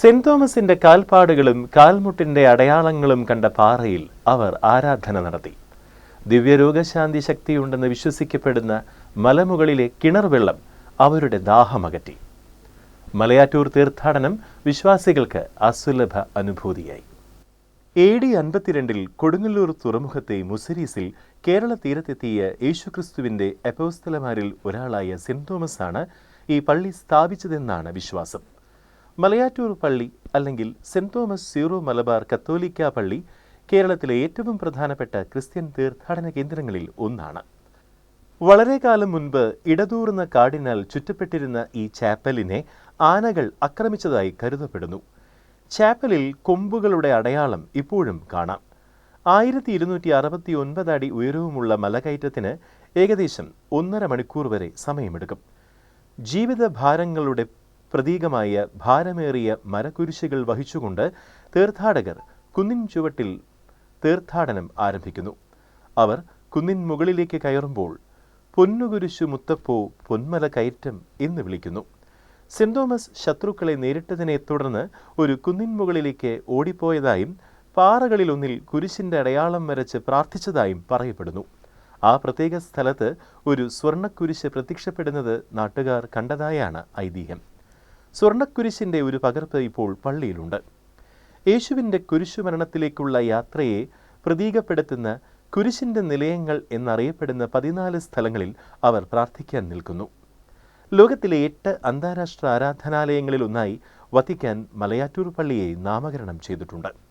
Saint തോമസിന്റെ കാൽപ്പാടുകളും കാൽമുട്ടിന്റെ അടയാളങ്ങളും കണ്ട പാറയിൽ അവർ ആരാധന നടത്തി. ദിവ്യരോഗശാന്തി ശക്തിയുണ്ടെന്ന് വിശ്വസിക്കപ്പെടുന്ന മലമുകളിലെ കിണർ വെള്ളം അവരുടെ ദാഹമകറ്റി. മലയാറ്റൂർ തീർത്ഥാടനം വിശ്വാസികൾക്ക് അസുലഭ അനുഭൂതിയായി. എ ഡി അൻപത്തിരണ്ടിൽ കൊടുങ്ങല്ലൂർ തുറമുഖത്തെ മുസരീസിൽ കേരള തീരത്തെത്തിയ യേശുക്രിസ്തുവിന്റെ അപ്പോസ്തലമാരിൽ ഒരാളായ സെന്റ് തോമസ് ആണ് ഈ പള്ളി സ്ഥാപിച്ചതെന്നാണ് വിശ്വാസം. മലയാറ്റൂർ പള്ളി അല്ലെങ്കിൽ സെന്റ് തോമസ് സീറോ മലബാർ കത്തോലിക്ക പള്ളി കേരളത്തിലെ ഏറ്റവും പ്രധാനപ്പെട്ട ക്രിസ്ത്യൻ തീർത്ഥാടന കേന്ദ്രങ്ങളിൽ ഒന്നാണ്. വളരെ കാലം മുൻപ് ഇടതൂർന്ന കാടിനാൽ ചുറ്റപ്പെട്ടിരുന്ന ഈ ചാപ്പലിനെ ആനകൾ ആക്രമിച്ചതായി കരുതപ്പെടുന്നു. ചാപ്പലിൽ കൊമ്പുകളുടെ അടയാളം ഇപ്പോഴും കാണാം. ആയിരത്തി ഇരുന്നൂറ്റി അറുപത്തി ഒൻപത് അടി ഉയരവുമുള്ള മലകയറ്റത്തിന് ഏകദേശം ഒന്നര മണിക്കൂർ വരെ സമയമെടുക്കും. ജീവിത ഭാരങ്ങളുടെ പ്രതീകമായ ഭാരമേറിയ മരക്കുരിശുകൾ വഹിച്ചുകൊണ്ട് തീർത്ഥാടകർ കുന്നിൻ ചുവട്ടിൽ തീർത്ഥാടനം ആരംഭിക്കുന്നു. അവർ കുന്നിൻ മുകളിലേക്ക് കയറുമ്പോൾ പൊന്നുകുരിശു മുത്തപ്പോ പൊന്മല കയറ്റം എന്ന് വിളിക്കുന്നു. സെന്റ് തോമസ് ശത്രുക്കളെ നേരിട്ടതിനെ തുടർന്ന് ഒരു കുന്നിൻ മുകളിലേക്ക് ഓടിപ്പോയതായും പാറകളിലൊന്നിൽ കുരിശിന്റെ അടയാളം വരച്ച് പ്രാർത്ഥിച്ചതായും പറയപ്പെടുന്നു. ആ പ്രത്യേക സ്ഥലത്ത് ഒരു സ്വർണക്കുരിശ് പ്രത്യക്ഷപ്പെടുന്നത് നാട്ടുകാർ കണ്ടതായാണ് ഐതിഹ്യം. സ്വർണക്കുരിശിന്റെ ഒരു പകർപ്പ് ഇപ്പോൾ പള്ളിയിലുണ്ട്. യേശുവിന്റെ കുരിശുമരണത്തിലേക്കുള്ള യാത്രയെ പ്രതീകപ്പെടുത്തുന്ന കുരിശിന്റെ നിലയങ്ങൾ എന്നറിയപ്പെടുന്ന പതിനാല് സ്ഥലങ്ങളിൽ അവർ പ്രാർത്ഥിക്കാൻ നിൽക്കുന്നു. ലോകത്തിലെ എട്ട് അന്താരാഷ്ട്ര ആരാധനാലയങ്ങളിൽ ഒന്നായി വത്തിക്കാൻ മലയാറ്റൂർ പള്ളിയെ നാമകരണം ചെയ്തിട്ടുണ്ട്.